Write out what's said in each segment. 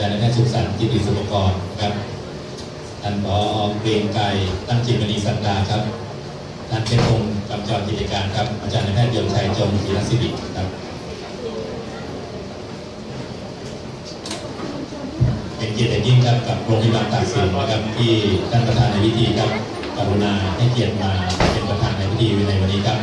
จารย์แพทย์สุขสันต์กิติสุปกรครับท่านผอเกรียงไกรตั้งจิตมณีสันดาครับท่านเป็นองค์กำจรกิจการครับ อาจารย์แพทย์ยนชัยจงศิลสิริครับเป็นเกียรติยิ่งครับกับโรงพยาบาลตากสินนะครับที่ท่านประธานในพิธีครับกรุณาให้เกียรติมาเป็นประธานในพิธีในวันนี้ครับ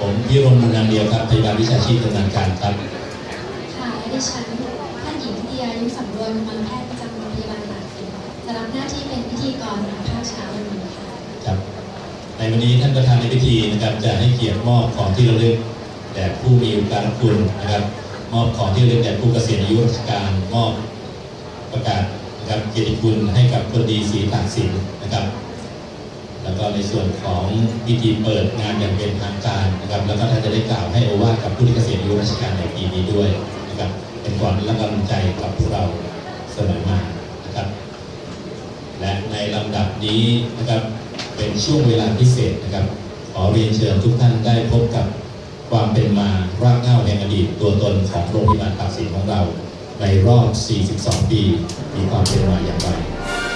ผมพิรมมุนนางเดียวครับพยาบาลวิชาชีพชำนาญการครับค่ะและดิฉัน ยุสำรวยกำลังแพทย์ประจำโรงพยาบาลตากสินจะรับหน้าที่เป็นพิธีกรในภาคเช้าวันนี้ค่ะครับในวันนี้ท่านประธานในพิธีนะครับจะให้เกียรติมอบของที่ระลึกแด่ผู้มีอุปการะคุณนะครับ มอบของที่ระลึกแด่ผู้เกษียณอายุราชการ มอบประกาศนะครับเกียรติคุณให้กับคนดีศรีตากสินนะครับ แล้วก็ในส่วนของพิธีเปิดงานอย่างเป็นทางการนะครับ แล้วก็ท่านจะได้กล่าวให้โอวาทกับผู้ที่เกษียณอายุราชการในปีนี้ด้วยนะครับ เป็นความรักกำลังใจกับพวกเราเสมอมานะครับ และในลำดับนี้นะครับเป็นช่วงเวลาพิเศษนะครับ ขอเรียนเชิญทุกท่านได้พบกับความเป็นมารากเหง้าแห่งอดีตตัวตนของโรงพยาบาลตากสินของเรา ในรอบ 42 ปี มีความเป็นมาอย่างไร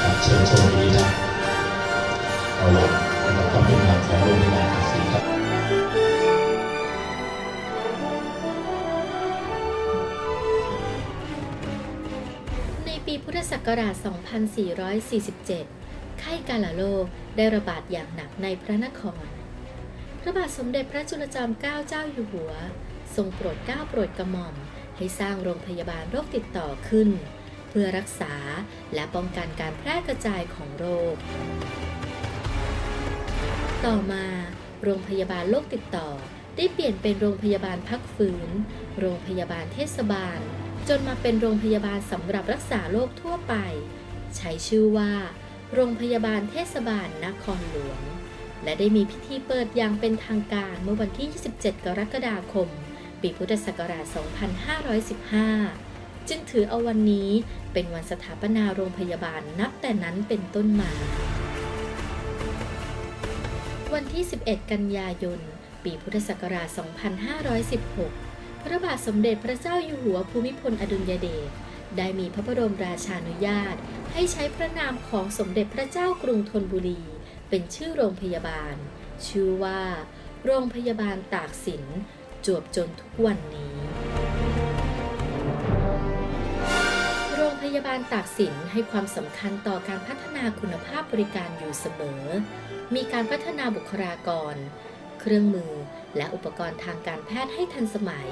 ครับเชิญชมดีครับเอาละนะครับความเป็นมาของโรงพยาบาล พุทธศักราช 2447 ไข้กาฬโรได้ระบาดอย่างหนักในพระนคร พระบาทสมเด็จพระจุลจอมเกล้าเจ้าอยู่หัว ทรงโปรดเกล้าโปรดกระหม่อม ให้สร้างโรงพยาบาลโรคติดต่อขึ้น เพื่อรักษาและป้องกันการแพร่กระจายของโรค ต่อมาโรงพยาบาลโรคติดต่อได้เปลี่ยนเป็นโรงพยาบาลพักฟื้น โรงพยาบาลเทศบาล จนมาเป็นโรงพยาบาลสำหรับรักษาโรคทั่วไป ใช้ชื่อว่า โรงพยาบาลเทศบาลนครหลวง และได้มีพิธีเปิดอย่างเป็นทางการเมื่อวันที่ 27 กรกฎาคม ปีพุทธศักราช 2515 จึงถือเอาวันนี้เป็นวันสถาปนาโรงพยาบาลนับแต่นั้นเป็นต้นมา วันที่ 11 กันยายน ปีพุทธศักราช 2516 พระบาทสมเด็จพระเจ้าอยู่หัวภูมิพลอดุลยเดชได้มีพระบรมราชานุญาต ให้ใช้พระนามของสมเด็จพระเจ้ากรุงธนบุรี เป็นชื่อโรงพยาบาล ชื่อว่า โรงพยาบาลตากสิน จวบจนทุกวันนี้ โรงพยาบาลตากสินให้ความสำคัญต่อการพัฒนาคุณภาพบริการอยู่เสมอ มีการพัฒนาบุคลากร เครื่องมือ และอุปกรณ์ทางการแพทย์ให้ทันสมัย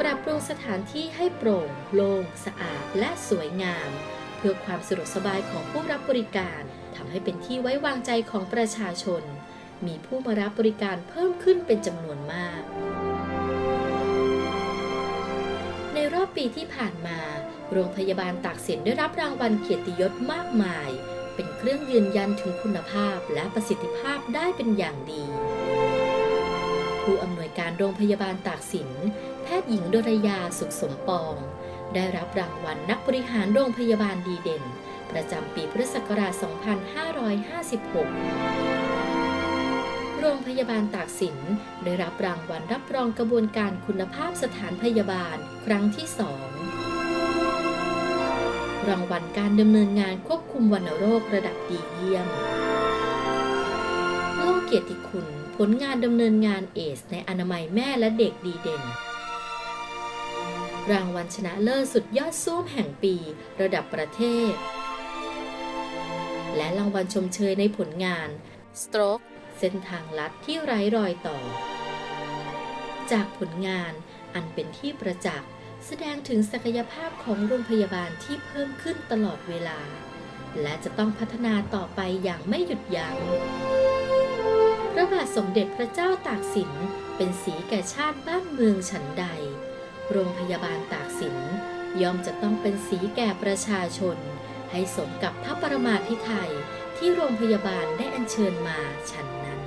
ปรับปรุงสถานที่ให้โปร่ง โล่ง สะอาด และสวยงาม เพื่อความสะดวกสบายของผู้รับบริการทำให้เป็นที่ไว้วางใจของประชาชน มีผู้มารับบริการเพิ่มขึ้นเป็นจำนวนมาก ในรอบปีที่ผ่านมา โรงพยาบาลตากสินได้รับรางวัลเกียรติยศมากมาย เป็นเครื่องยืนยันถึงคุณภาพและประสิทธิภาพได้เป็นอย่างดี ผู้อำนวยการโรงพยาบาลตากสิน แพทย์หญิงดรยาสุขสมปอง ได้รับรางวัลนักบริหารโรงพยาบาลดีเด่น ประจำปีพุทธศักราช 2556 โรงพยาบาลตากสินได้รับรางวัลรับรองกระบวนการคุณภาพสถานพยาบาลครั้งที่สอง รางวัลการดำเนินงานควบคุมวัณโรคระดับดีเยี่ยมโล่เกียรติคุณผลงานดำเนินงานเอส ในอนามัยแม่และเด็กดีเด่น รางวัลชนะเลิศสุดยอดส้วมแห่งปี ระดับประเทศ และรางวัลชมเชยในผลงาน Stroke เส้นทางลัดที่ไร้รอยต่อ จากผลงานอันเป็นที่ประจักษ์ แสดงถึงศักยภาพของโรงพยาบาลที่เพิ่มขึ้นตลอดเวลา และจะต้องพัฒนาต่อไปอย่างไม่หยุดยัง้งพระบาทสมเด็จพระเจ้าตากสินเป็นสีแก่ชาติบ้านเมืองฉันใด โรงพยาบาลตากสินย่อมจะต้องเป็นสีแก่ประชาชน ให้สมกับพระปรมาภิไธยที่โรงพยาบาลได้อัญเชิญมาฉันนั้น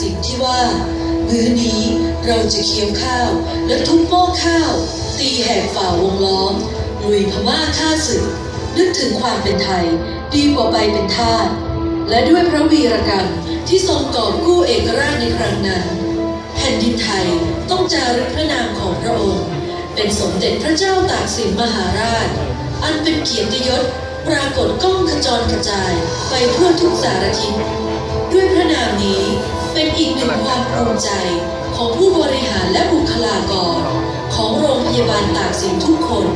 สินที่ว่า มื้อนี้เราจะเคี้ยวข้าว และทุบหม้อข้าว ตีแหกฝ่าวงล้อมลุยพม่าฆ่าศึก นึกถึงความเป็นไทย ดีกว่าไปเป็นทาสและด้วยพระวีรกรรมที่ทรงกอบกู้เอกราชในครั้งนั้น แผ่นดินไทยต้องจารึกพระนามของพระองค์ เป็นสมเด็จพระเจ้าตากสินมหาราช อันเป็นเกียรติยศปรากฏก้องขจรกระจายไปทั่วทุกสารทิศด้วยพระนามนี้ เป็นอีกหนึ่งความภูมิใจของผู้บริหารและบุคลากร ของโรงพยาบาลตากสินทุกคน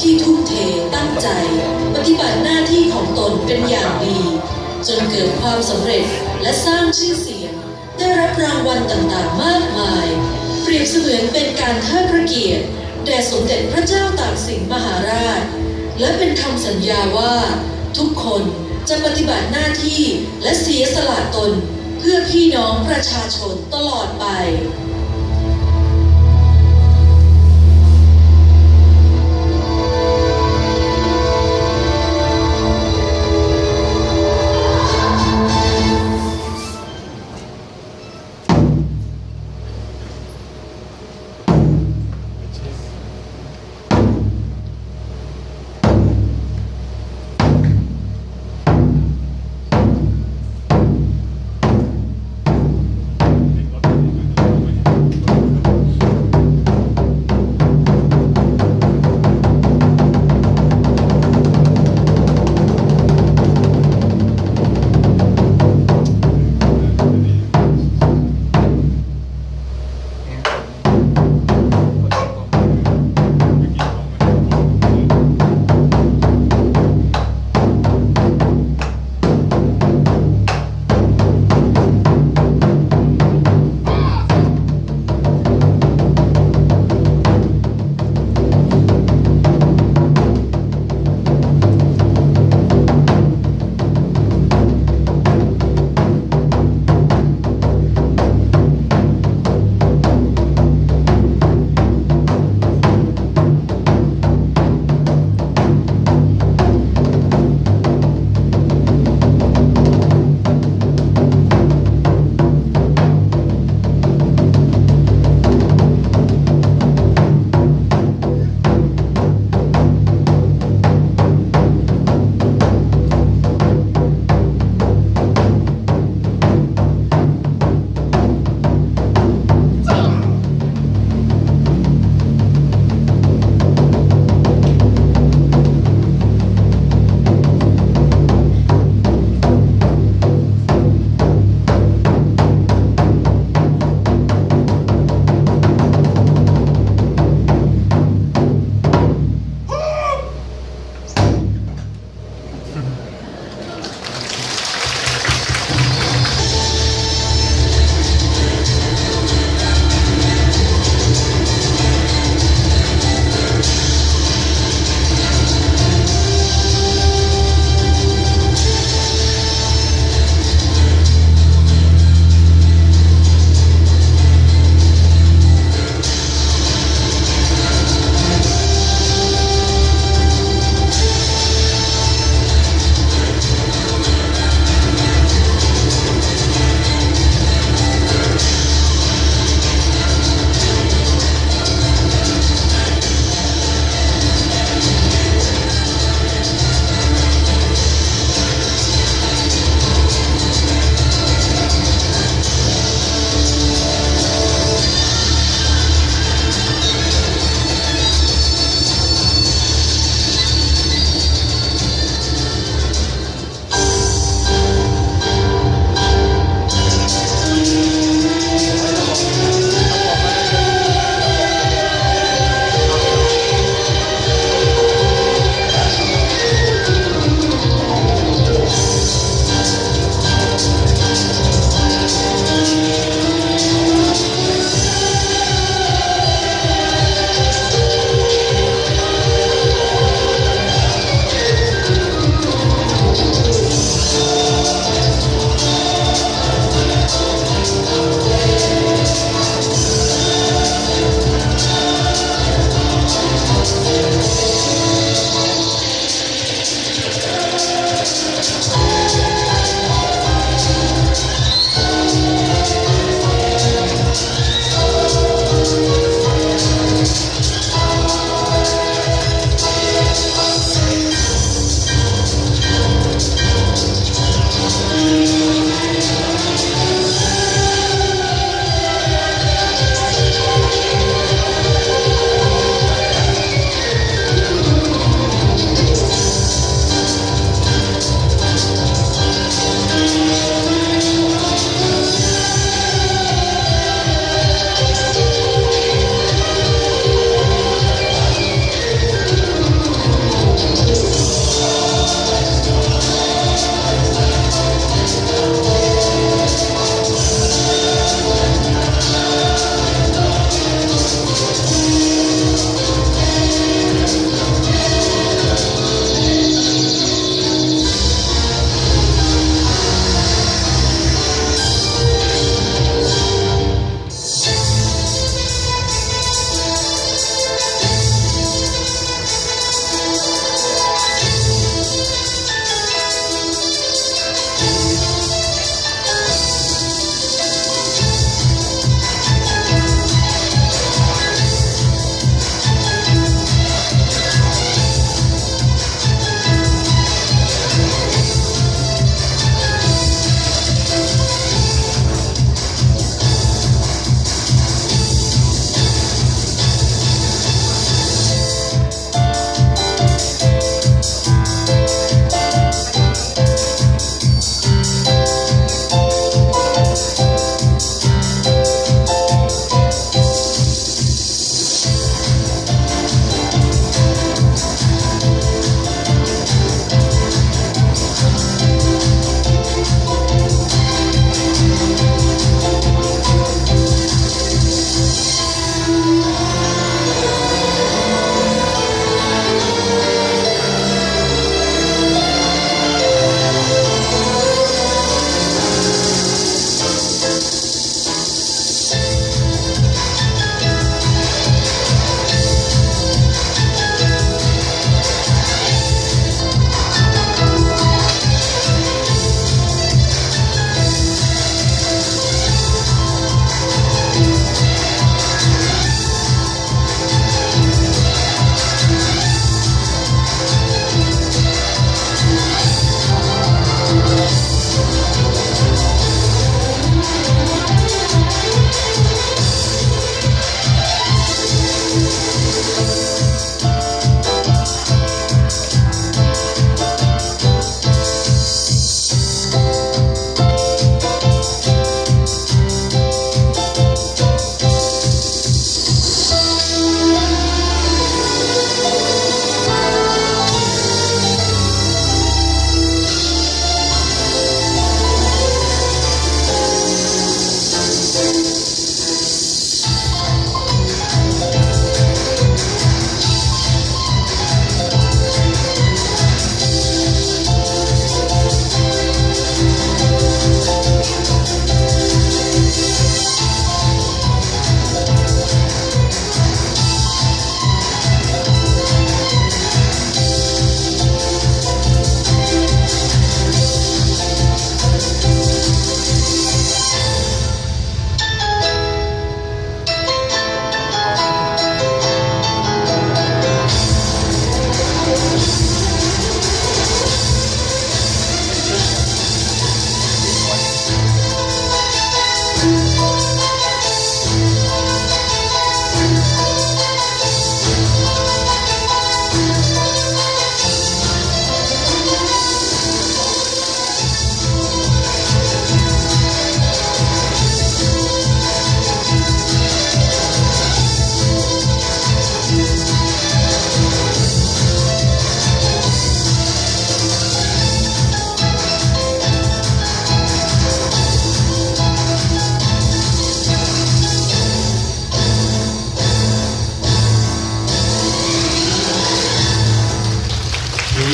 ที่ทุ่มเทตั้งใจ ปฏิบัติหน้าที่ของตนเป็นอย่างดี จนเกิดความสำเร็จและสร้างชื่อเสียง ได้รับรางวัลต่างๆมากมาย เปรียบเสมือนเป็นการเทิดพระเกียรติแด่สมเด็จพระเจ้าตากสินมหาราช และเป็นคำสัญญาว่า ทุกคนจะปฏิบัติหน้าที่และเสียสละตน เพื่อพี่น้องประชาชนตลอดไป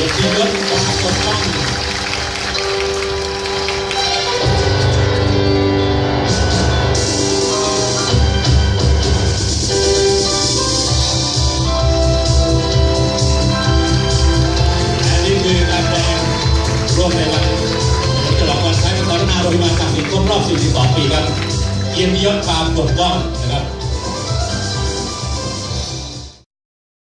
ยรติยศความกป้งและนี่คือการแสดงร่วมในวันฉลองวันคล้ายพระกรุณาโดยมาสั่งสินครบรอบ 42 ปีครับเกียรติยศความปกป้องนะครับ